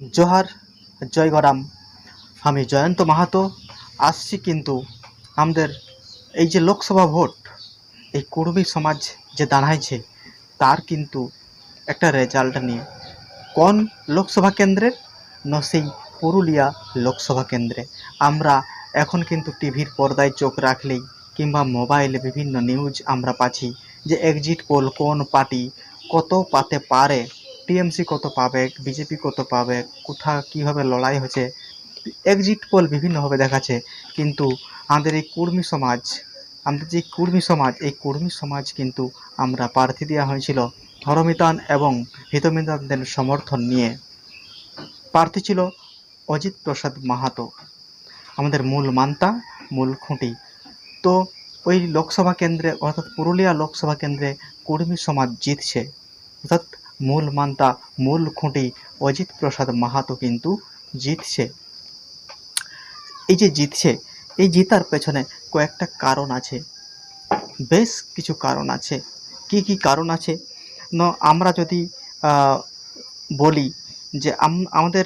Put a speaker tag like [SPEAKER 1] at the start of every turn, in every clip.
[SPEAKER 1] জোহার, জয় গরাম আমি জয়ন্ত মাহাতো, আসছি কিন্তু আমাদের এই যে লোকসভা ভোট, এই কুর্মী সমাজ যে দাঁড়াইছে, তার কিন্তু একটা রেজাল্ট নিয়ে। কোন লোকসভা কেন্দ্রের? ন সেই পুরুলিয়া লোকসভা কেন্দ্রে। আমরা এখন কিন্তু টিভির পর্দায় চোখ রাখলেই কিংবা মোবাইলে বিভিন্ন নিউজ আমরা পাচ্ছি যে এক্সিট পোল কোন পার্টি কত পাতে পারে। টিএমসি কত পাবে বিজেপি কত পাবে কোথা কীভাবে লড়াই হচ্ছে এক্সিট পোল বিভিন্নভাবে দেখাচ্ছে, কিন্তু আমাদের এই কুর্মী সমাজ, আমাদের যে কুর্মী সমাজ, এই কুর্মী সমাজ কিন্তু আমরা প্রার্থী দেওয়া হয়েছিল ধর্মিতান এবং হিতমিতানদের সমর্থন নিয়ে। প্রার্থী ছিল অজিত প্রসাদ মাহাতো, আমাদের মূল মান্তা, মূল খুঁটি। তো ওই লোকসভা কেন্দ্রে, অর্থাৎ পুরুলিয়া লোকসভা কেন্দ্রে কুর্মী সমাজ জিতছে, অর্থাৎ মূল মান্তা, মূল খুঁটি অজিত প্রসাদ মাহাতো কিন্তু জিতছে। এই যে জিতছে, এই জিতার পেছনে কয়েকটা কারণ আছে। বেশ কিছু কারণ আছে। কি কি কারণ আছে? ন, আমরা যদি বলি যে আম- আমাদের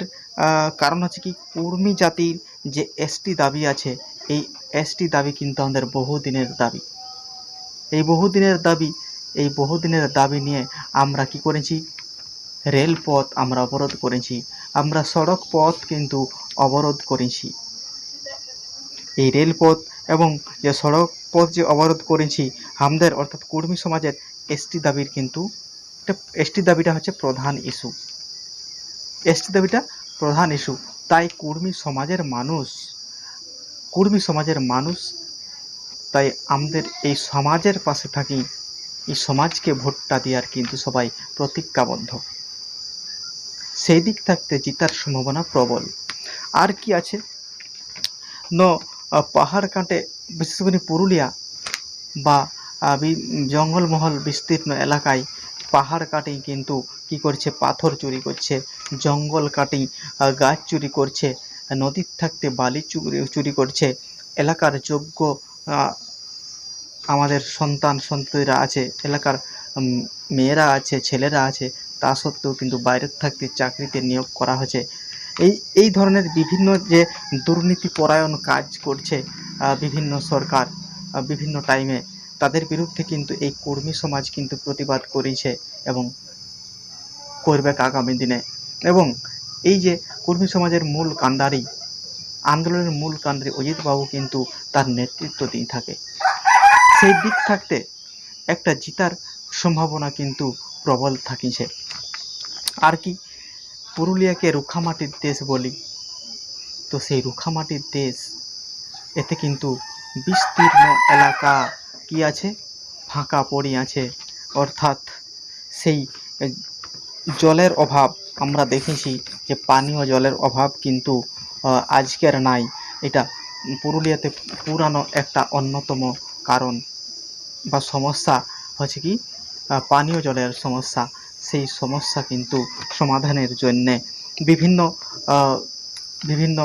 [SPEAKER 1] কারণ হচ্ছে কি কুর্মী জাতির যে এসটি দাবি আছে, এই এসটি দাবি কিন্তু আমাদের বহুদিনের দাবি। এই বহুদিনের দাবি এই বহুদিনের দাবি নিয়ে আমরা কি করেছি? রেলপথ আমরা অবরোধ করেছি। আমরা সড়ক পথ কিন্তু অবরোধ করেছি। এই রেলপথ এবং যে সড়ক পথ যে অবরোধ করেছি আমাদের অর্থাৎ কুর্মী সমাজের এসটি দাবির কিন্তু এসটি দাবিটা হচ্ছে প্রধান ইস্যু। এসটি দাবিটা প্রধান ইস্যু। তাই কুর্মী সমাজের মানুষ, কুর্মী সমাজের মানুষ, তাই আমাদের এই সমাজের পাশে থাকি এই সমাজকে ভোটটা দেওয়ার কিন্তু সবাই প্রতিজ্ঞাবদ্ধ। সেই দিক থাকতে জিতার সম্ভাবনা প্রবল। আর কি আছে? ন পাহাড় কাটে, বিশেষ করে পুরুলিয়া বা জঙ্গলমহল বিস্তীর্ণ এলাকায় পাহাড় কাটেই কিন্তু কি করছে? পাথর চুরি করছে, জঙ্গল কাটেই গাছ চুরি করছে, নদীর থাকতে বালি চুরি চুরি করছে। এলাকার যোগ্য আমাদের সন্তান, সন্ততিরা আছে, এলাকার মেয়েরা আছে, ছেলেরা আছে, তা সত্ত্বেও কিন্তু বাইরে থাকতে চাকরিতে নিয়োগ করা হয়েছে। এই এই ধরনের বিভিন্ন যে দুর্নীতি পরায়ণ কাজ করছে বিভিন্ন সরকার বিভিন্ন টাইমে তাদের বিরুদ্ধে কিন্তু এই কর্মী সমাজ কিন্তু প্রতিবাদ করেছে এবং করবে আগামী দিনে। এবং এই যে কর্মী সমাজের মূল কাণ্ডারি আন্দোলনের মূল কাণ্ডারি অজিতবাবু কিন্তু তার নেতৃত্ব দিয়ে থাকে। সেই দিক থাকতে একটা জিতার সম্ভাবনা কিন্তু প্রবল থাকিছে। আর কি, পুরুলিয়াকে রুখামাটির দেশ বলি। তো সেই রুখামাটির দেশ, এতে কিন্তু বিস্তীর্ণ এলাকা কি আছে? ফাঁকা পড়ে আছে। অর্থাৎ সেই জলের অভাব, আমরা দেখেছি যে পানীয় জলের অভাব কিন্তু আজকের নাই। এটা পুরুলিয়াতে পুরানো একটা অন্যতম কারণ। বা সমস্যা হচ্ছে কি পানীয় জলের সমস্যা। সেই সমস্যা কিন্তু সমাধানের জন্যে বিভিন্ন বিভিন্ন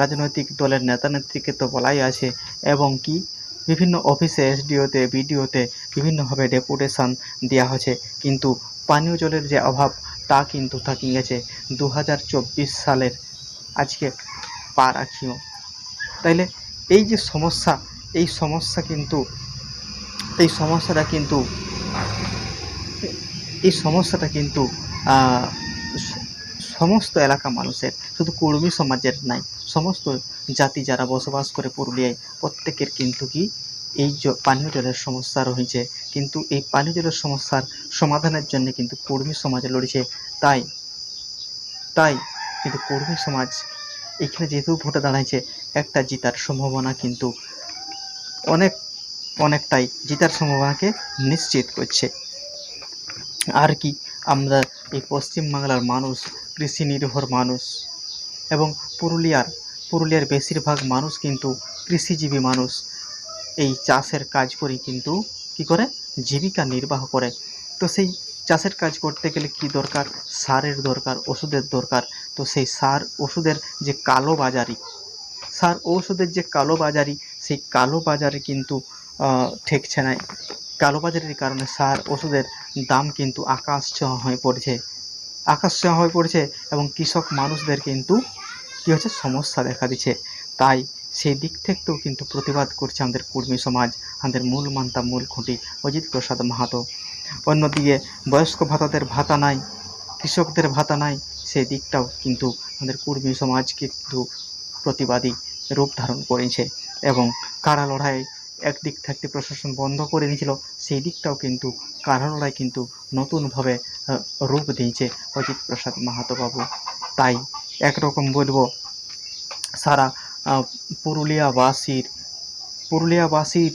[SPEAKER 1] রাজনৈতিক দলের নেতা নেত্রীকে তো বলাই আছে এবং কি বিভিন্ন অফিসে, এসডিওতে, বিডিওতে বিভিন্নভাবে ডেপুটেশন দেওয়া হয়েছে কিন্তু পানীয় জলের যে অভাব, তা কিন্তু থাকি গেছে দু হাজার চব্বিশ সালের আজকে পা রাখিও। তাইলে এই যে সমস্যা, এই সমস্যা কিন্তু এই সমস্যাটা কিন্তু, এই সমস্যাটা কিন্তু সমস্ত এলাকা মানুষের, শুধু কুর্মী সমাজের নাই, সমস্ত জাতি যারা বসবাস করে পুরুলিয়ায়, প্রত্যেকের কিন্তু কি এই পানীয় জলের সমস্যা রয়েছে। কিন্তু এই পানীয় জলের সমস্যার সমাধানের জন্য কিন্তু কর্মী সমাজ লড়েছে। তাই তাই কিন্তু কর্মী সমাজ এখানে যেহেতু ভোটে দাঁড়াইছে, একটা জিতার সম্ভাবনা কিন্তু অনেক অনেকটাই জিতার সম্ভাবনাকে নিশ্চিত করছে। আর কি, আমরা এই পশ্চিমবাংলার মানুষ, কৃষি নির্ভর মানুষ এবং পুরুলিয়ার পুরুলিয়ার বেশিরভাগ মানুষ কিন্তু কৃষিজীবী মানুষ। এই চাষের কাজ করে কিন্তু কি করে? জীবিকা নির্বাহ করে। তো সেই চাষের কাজ করতে গেলে কি দরকার? সারের দরকার, ওষুধের দরকার। তো সেই সার, ওষুধের যে কালো বাজারি, সার ঔষধের যে কালো বাজারি সেই কালো বাজারে কিন্তু ঠেকছে না। কালোবাজারির কারণে সার ওষুধের দাম কিন্তু আকাশ ছোঁয়া হয়ে পড়ছে। আকর্ষণ হয়ে পড়ছে এবং কৃষক মানুষদের কিন্তু কী হচ্ছে, সমস্যা দেখা দিচ্ছে। তাই সেই দিক থেকেও কিন্তু প্রতিবাদ করছে আমাদের কুর্মী সমাজ, আমাদের মূল মান্তা, মূল খুঁটি অজিত প্রসাদ মাহাতো। অন্যদিকে বয়স্ক ভাতাদের ভাতা নাই, কৃষকদের ভাতা নাই, সেই দিকটাও কিন্তু আমাদের কুর্মী সমাজ কিন্তু প্রতিবাদী রূপ ধারণ করেছে এবং কারা লড়াই একদিক থাকতে প্রশাসন বন্ধ করে নিয়েছিল সেই দিকটাও কিন্তু কারা লড়াই কিন্তু নতুনভাবে রূপ দিয়েছে অজিত প্রসাদ মাহাতো বাবু তাই একরকম বলব, সারা পুরুলিয়াবাসীর পুরুলিয়াবাসীর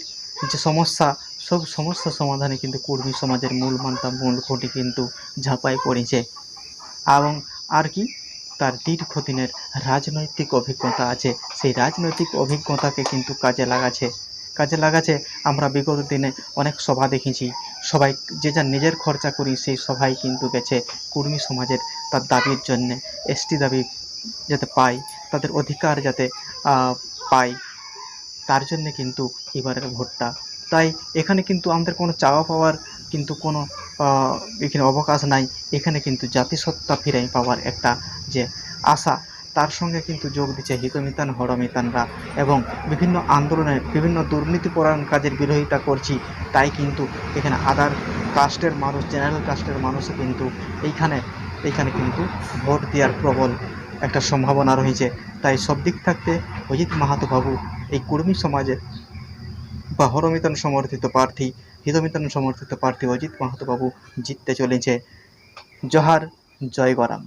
[SPEAKER 1] যে সমস্যা, সব সমস্যা সমাধানে কিন্তু কর্মী সমাজের মূল মান্তা, মূল খুঁটি কিন্তু ঝাঁপায় পড়েছে। এবং আর কি তার দীর্ঘদিনের রাজনৈতিক অভিজ্ঞতা আছে। সেই রাজনৈতিক অভিজ্ঞতাকে কিন্তু কাজে লাগাচ্ছে। কাজে লাগাছে আমরা বিগত দিনে অনেক সভা দেখেছি। সবাই যে যার নিজের খরচা করি, সেই সভায় কিন্তু গেছে। কর্মী সমাজের তার দাবির জন্যে, এসটি দাবি যাতে পায়, তাদের অধিকার যাতে পায়, তার জন্যে কিন্তু এবারের ভোটটা। তাই এখানে কিন্তু আমাদের কোনো চাওয়া পাওয়ার কিন্তু কোনো এখানে অবকাশ নাই। এখানে কিন্তু জাতিসত্তা ফিরে পাওয়ার একটা যে আশা, তার সঙ্গে কিন্তু যোগ দিচ্ছে হিতমিতান, হরমিতানরা। এবং বিভিন্ন আন্দোলনে বিভিন্ন দুর্নীতিপরায়ণ কাজের বিরোধিতা করছি, তাই কিন্তু এখানে আদার কাস্টের মানুষ জেনারেল কাস্টের মানুষও কিন্তু এইখানে এইখানে কিন্তু ভোট দেওয়ার প্রবল একটা সম্ভাবনা রয়েছে। তাই সব দিক থাকতে অজিত মাহাতো বাবু এই কুর্মী সমাজের বা হরমিতন সমর্থিত প্রার্থী হিতমিতন সমর্থিত প্রার্থী অজিত মাহাতোবাবু জিততে চলেছে জহার জয় গরাম